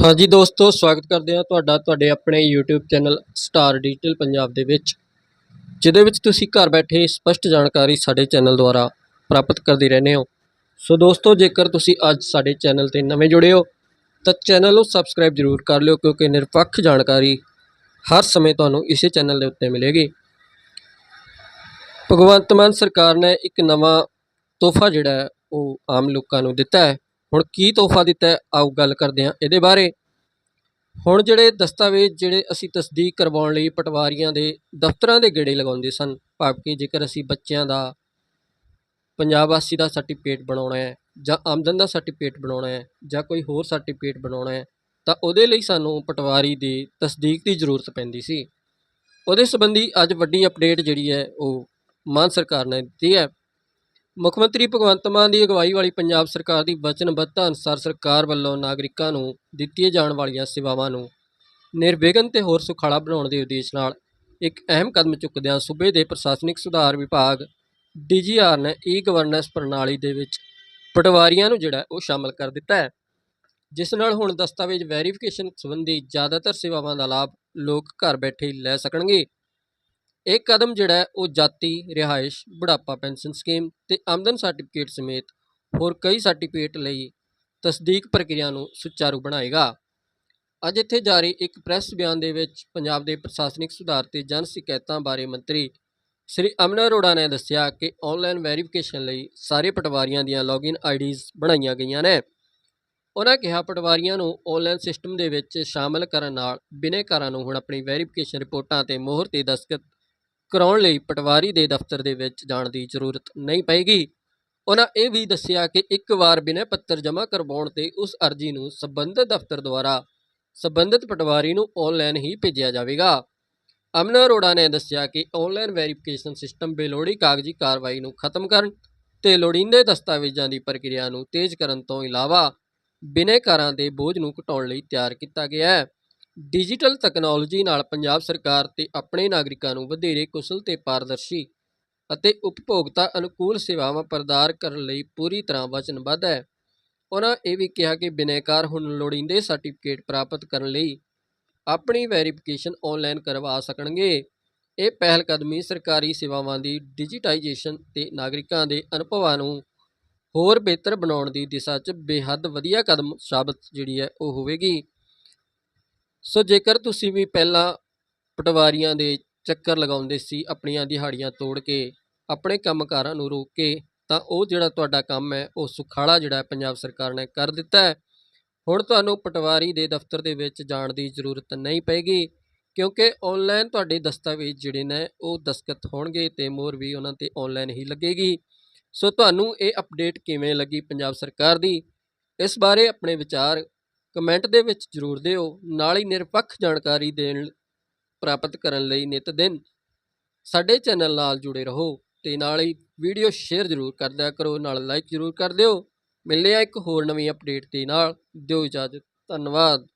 ਹਾਂਜੀ ਦੋਸਤੋ, ਸਵਾਗਤ ਕਰਦੇ ਹਾਂ ਤੁਹਾਡਾ, ਤੁਹਾਡੇ ਆਪਣੇ YouTube channel star digital Punjab ਦੇ ਵਿੱਚ, ਜਿਹਦੇ ਵਿੱਚ ਤੁਸੀਂ ਘਰ ਬੈਠੇ ਸਪਸ਼ਟ ਜਾਣਕਾਰੀ ਸਾਡੇ ਚੈਨਲ ਦੁਆਰਾ ਪ੍ਰਾਪਤ ਕਰਦੇ ਰਹਿੰਦੇ ਹੋ। ਸੋ ਦੋਸਤੋ, ਜੇਕਰ ਤੁਸੀਂ ਅੱਜ ਸਾਡੇ ਚੈਨਲ ਤੇ ਨਵੇਂ ਜੁੜੇ ਹੋ, ਤਾਂ ਚੈਨਲ ਨੂੰ ਸਬਸਕ੍ਰਾਈਬ ਜ਼ਰੂਰ ਕਰ ਲਿਓ, ਕਿਉਂਕਿ ਨਿਰਪੱਖ ਜਾਣਕਾਰੀ ਹਰ ਸਮੇਂ ਤੁਹਾਨੂੰ ਇਸੇ ਚੈਨਲ ਦੇ ਉੱਤੇ ਮਿਲੇਗੀ। ਭਗਵੰਤ ਮਾਨ ਸਰਕਾਰ ਨੇ ਇੱਕ ਨਵਾਂ ਤੋਹਫਾ ਜਿਹੜਾ ਹੈ, ਉਹ ਆਮ ਲੋਕਾਂ ਨੂੰ ਦਿੱਤਾ ਹੈ। ਹੁਣ ਕੀ ਤੋਹਫਾ ਦਿੱਤਾ ਆਓ ਗੱਲ ਕਰਦੇ ਹਾਂ ਇਹਦੇ ਬਾਰੇ। ਹੁਣ ਜਿਹੜੇ ਦਸਤਾਵੇਜ਼ ਜਿਹੜੇ ਅਸੀਂ ਤਸਦੀਕ ਕਰਵਾਉਣ ਲਈ ਪਟਵਾਰੀਆਂ ਦੇ ਦਫ਼ਤਰਾਂ ਦੇ ਗੇੜੇ ਲਗਾਉਂਦੇ ਸਨ, ਭਾਵ ਕਿ ਜੇਕਰ ਅਸੀਂ ਬੱਚਿਆਂ ਦਾ ਪੰਜਾਬ ਵਾਸੀ ਦਾ ਸਰਟੀਫਿਕੇਟ ਬਣਾਉਣਾ ਹੈ ਜਾਂ ਆਮਦਨ ਦਾ ਸਰਟੀਫਿਕੇਟ ਬਣਾਉਣਾ ਹੈ ਜਾਂ ਕੋਈ ਹੋਰ ਸਰਟੀਫਿਕੇਟ ਬਣਾਉਣਾ ਹੈ, ਤਾਂ ਉਹਦੇ ਲਈ ਸਾਨੂੰ ਪਟਵਾਰੀ ਦੀ ਤਸਦੀਕ ਦੀ ਜ਼ਰੂਰਤ ਪੈਂਦੀ ਸੀ। ਉਹਦੇ ਸੰਬੰਧੀ ਅੱਜ ਵੱਡੀ ਅਪਡੇਟ ਜਿਹੜੀ ਹੈ ਉਹ ਮਾਨ ਸਰਕਾਰ ਨੇ ਦਿੱਤੀ ਹੈ। ਮੁੱਖ ਮੰਤਰੀ ਭਗਵੰਤ ਮਾਨ ਦੀ ਅਗਵਾਈ ਵਾਲੀ ਪੰਜਾਬ ਸਰਕਾਰ ਦੀ ਵਚਨਬੱਧਤਾ ਅਨੁਸਾਰ ਸਰਕਾਰ ਵੱਲੋਂ ਨਾਗਰਿਕਾਂ ਨੂੰ ਦਿੱਤੀਆਂ ਜਾਣ ਵਾਲੀਆਂ ਸੇਵਾਵਾਂ ਨੂੰ ਨਿਰਵਿਘਨ ਤੇ ਹੋਰ ਸੁਖਾਲਾ ਬਣਾਉਣ ਦੇ ਉਦੇਸ਼ ਨਾਲ ਇੱਕ ਅਹਿਮ ਕਦਮ ਚੁੱਕਦਿਆਂ ਸੂਬੇ ਦੇ ਪ੍ਰਸ਼ਾਸਨਿਕ ਸੁਧਾਰ ਵਿਭਾਗ, ਡੀਜੀਆਰ ਨੇ ਈ ਗਵਰਨੈਂਸ ਪ੍ਰਣਾਲੀ ਦੇ ਵਿੱਚ ਪਟਵਾਰੀਆਂ ਨੂੰ ਜਿਹੜਾ ਉਹ ਸ਼ਾਮਲ ਕਰ ਦਿੱਤਾ ਹੈ। ਜਿਸ ਨਾਲ ਹੁਣ ਦਸਤਾਵੇਜ਼ ਵੈਰੀਫਿਕੇਸ਼ਨ ਸੰਬੰਧੀ ਜ਼ਿਆਦਾਤਰ ਸੇਵਾਵਾਂ ਦਾ ਲਾਭ ਲੋਕ ਘਰ ਬੈਠੇ ਲੈ ਸਕਣਗੇ। ਇਹ ਕਦਮ ਜਿਹੜਾ ਉਹ ਜਾਤੀ, ਰਿਹਾਇਸ਼, ਬੁਢਾਪਾ ਪੈਨਸ਼ਨ ਸਕੀਮ ਤੇ ਆਮਦਨ ਸਰਟੀਫਿਕੇਟ ਸਮੇਤ ਹੋਰ ਕਈ ਸਰਟੀਫਿਕੇਟ ਲਈ ਤਸਦੀਕ ਪ੍ਰਕਿਰਿਆ ਨੂੰ ਸੁਚਾਰੂ ਬਣਾਏਗਾ। ਅੱਜ ਇੱਥੇ ਜਾਰੀ ਇੱਕ ਪ੍ਰੈਸ ਬਿਆਨ ਦੇ ਵਿੱਚ ਪੰਜਾਬ ਦੇ ਪ੍ਰਸ਼ਾਸਨਿਕ ਸੁਧਾਰ ਤੇ ਜਨ ਸ਼ਿਕਾਇਤਾਂ ਬਾਰੇ ਮੰਤਰੀ ਸ੍ਰੀ ਅਮਨ ਅਰੋੜਾ ਨੇ ਦੱਸਿਆ ਕਿ ਆਨਲਾਈਨ ਵੈਰੀਫਿਕੇਸ਼ਨ ਲਈ ਸਾਰੇ ਪਟਵਾਰੀਆਂ ਦੀਆਂ ਲੌਗਇਨ ਆਈਡੀਜ਼ ਬਣਾਈਆਂ ਗਈਆਂ ਨੇ। ਉਹਨਾਂ ਕਿਹਾ, ਪਟਵਾਰੀਆਂ ਨੂੰ ਆਨਲਾਈਨ ਸਿਸਟਮ ਦੇ ਵਿੱਚ ਸ਼ਾਮਲ ਕਰਨ ਨਾਲ ਬਿਨੈਕਾਰਾਂ ਨੂੰ ਹੁਣ ਆਪਣੀ ਵੈਰੀਫਿਕੇਸ਼ਨ ਰਿਪੋਰਟਾਂ ਤੇ ਮੋਹਰ ਤੇ ਦਸਤਖਤ ਕਰਾਉਣ ਲਈ ਪਟਵਾਰੀ ਦੇ ਦਫ਼ਤਰ ਦੇ ਵਿੱਚ ਜਾਣ ਦੀ ਜ਼ਰੂਰਤ ਨਹੀਂ ਪਏਗੀ ਉਹਨਾਂ ਇਹ ਵੀ ਦੱਸਿਆ ਕਿ ਇੱਕ ਵਾਰ ਬਿਨੈ ਪੱਤਰ ਜਮ੍ਹਾਂ ਕਰਵਾਉਣ ਤੇ ਉਸ ਅਰਜ਼ੀ ਨੂੰ ਸੰਬੰਧਿਤ ਦਫ਼ਤਰ ਦੁਆਰਾ ਸੰਬੰਧਿਤ ਪਟਵਾਰੀ ਨੂੰ ਆਨਲਾਈਨ ਹੀ ਭੇਜਿਆ ਜਾਵੇਗਾ। ਅਮਨ ਅਰੋੜਾ ਨੇ ਦੱਸਿਆ ਕਿ ਆਨਲਾਈਨ ਵੈਰੀਫਿਕੇਸ਼ਨ ਸਿਸਟਮ ਬੇਲੋੜੀ ਕਾਗਜ਼ੀ ਕਾਰਵਾਈ ਨੂੰ ਖਤਮ ਕਰਨ ਤੇ ਲੋੜੀਂਦੇ ਦਸਤਾਵੇਜ਼ਾਂ ਦੀ ਪ੍ਰਕਿਰਿਆ ਨੂੰ ਤੇਜ਼ ਕਰਨ ਤੋਂ ਇਲਾਵਾ ਬਿਨੈਕਾਰਾਂ ਦੇ ਬੋਝ ਨੂੰ ਘਟਾਉਣ ਲਈ ਤਿਆਰ ਕੀਤਾ ਗਿਆ ਹੈ। ਡਿਜੀਟਲ ਤਕਨਾਲੋਜੀ ਨਾਲ ਪੰਜਾਬ ਸਰਕਾਰ ਤੇ ਆਪਣੇ ਨਾਗਰਿਕਾਂ ਨੂੰ ਵਧੇਰੇ ਕੁਸ਼ਲ ਤੇ ਪਾਰਦਰਸ਼ੀ ਅਤੇ ਉਪਭੋਗਤਾ ਅਨੁਕੂਲ ਸੇਵਾਵਾਂ ਪ੍ਰਦਾਨ ਕਰਨ ਲਈ ਪੂਰੀ ਤਰ੍ਹਾਂ ਵਚਨਬੱਧ ਹੈ। ਉਹਨਾਂ ਇਹ ਵੀ ਕਿਹਾ ਕਿ ਬਿਨੈਕਾਰ ਹੁਣ ਲੋੜੀਂਦੇ ਸਰਟੀਫਿਕੇਟ ਪ੍ਰਾਪਤ ਕਰਨ ਲਈ ਆਪਣੀ ਵੈਰੀਫਿਕੇਸ਼ਨ ਆਨਲਾਈਨ ਕਰਵਾ ਸਕਣਗੇ। ਇਹ ਪਹਿਲ ਕਦਮੀ ਸਰਕਾਰੀ ਸੇਵਾਵਾਂ ਦੀ ਡਿਜੀਟਾਈਜੇਸ਼ਨ ਤੇ ਨਾਗਰਿਕਾਂ ਦੇ ਅਨੁਭਵਾਂ ਨੂੰ ਹੋਰ ਬਿਹਤਰ ਬਣਾਉਣ ਦੀ ਦਿਸ਼ਾ 'ਚ ਬੇਹੱਦ ਵਧੀਆ ਕਦਮ ਸਾਬਤ ਜਿਹੜੀ ਹੈ ਉਹ ਹੋਵੇਗੀ। ਸੋ ਜੇਕਰ ਤੁਸੀਂ ਵੀ ਪਹਿਲਾਂ ਪਟਵਾਰੀਆਂ ਦੇ ਚੱਕਰ ਲਗਾਉਂਦੇ ਸੀ, ਆਪਣੀਆਂ ਦਿਹਾੜੀਆਂ ਤੋੜ ਕੇ, ਆਪਣੇ ਕੰਮਕਾਰਾਂ ਨੂੰ ਰੋਕ ਕੇ, ਤਾਂ ਉਹ ਜਿਹੜਾ ਤੁਹਾਡਾ ਕੰਮ ਹੈ, ਉਹ ਸੁਖਾਲਾ ਜਿਹੜਾ ਪੰਜਾਬ ਸਰਕਾਰ ਨੇ ਕਰ ਦਿੱਤਾ ਹੈ। ਹੁਣ ਤੁਹਾਨੂੰ ਪਟਵਾਰੀ ਦੇ ਦਫ਼ਤਰ ਦੇ ਵਿੱਚ ਜਾਣ ਦੀ ਜ਼ਰੂਰਤ ਨਹੀਂ ਪਏਗੀ, ਕਿਉਂਕਿ ਆਨਲਾਈਨ ਤੁਹਾਡੇ ਦਸਤਾਵੇਜ਼ ਜਿਹੜੇ ਨੇ, ਉਹ ਦਸਤਖਤ ਹੋਣਗੇ ਤੇ ਮੋਹਰ ਵੀ ਉਹਨਾਂ ਤੇ ਆਨਲਾਈਨ ਹੀ ਲੱਗੇਗੀ। ਸੋ ਤੁਹਾਨੂੰ ਇਹ ਅਪਡੇਟ ਕਿਵੇਂ ਲੱਗੀ ਪੰਜਾਬ ਸਰਕਾਰ ਦੀ? ਇਸ ਬਾਰੇ ਆਪਣੇ ਵਿਚਾਰ ਕਮੈਂਟ ਦੇ ਵਿੱਚ ਜ਼ਰੂਰ ਦਿਓ, ਨਾਲ ਹੀ ਨਿਰਪੱਖ ਜਾਣਕਾਰੀ ਦੇਣ ਪ੍ਰਾਪਤ ਕਰਨ ਲਈ ਨਿਤ ਦਿਨ ਸਾਡੇ ਚੈਨਲ ਨਾਲ ਜੁੜੇ ਰਹੋ ਤੇ ਨਾਲ ਹੀ ਵੀਡੀਓ ਸ਼ੇਅਰ ਜ਼ਰੂਰ ਕਰਦਿਆ ਕਰੋ, ਨਾਲ ਲਾਈਕ ਜ਼ਰੂਰ ਕਰ ਦਿਓ। ਮਿਲਦੇ ਆ ਇੱਕ ਹੋਰ ਨਵੀਂ ਅਪਡੇਟ ਦੇ ਨਾਲ। ਦਿਓ ਇਜਾਜ਼ਤ, ਧੰਨਵਾਦ।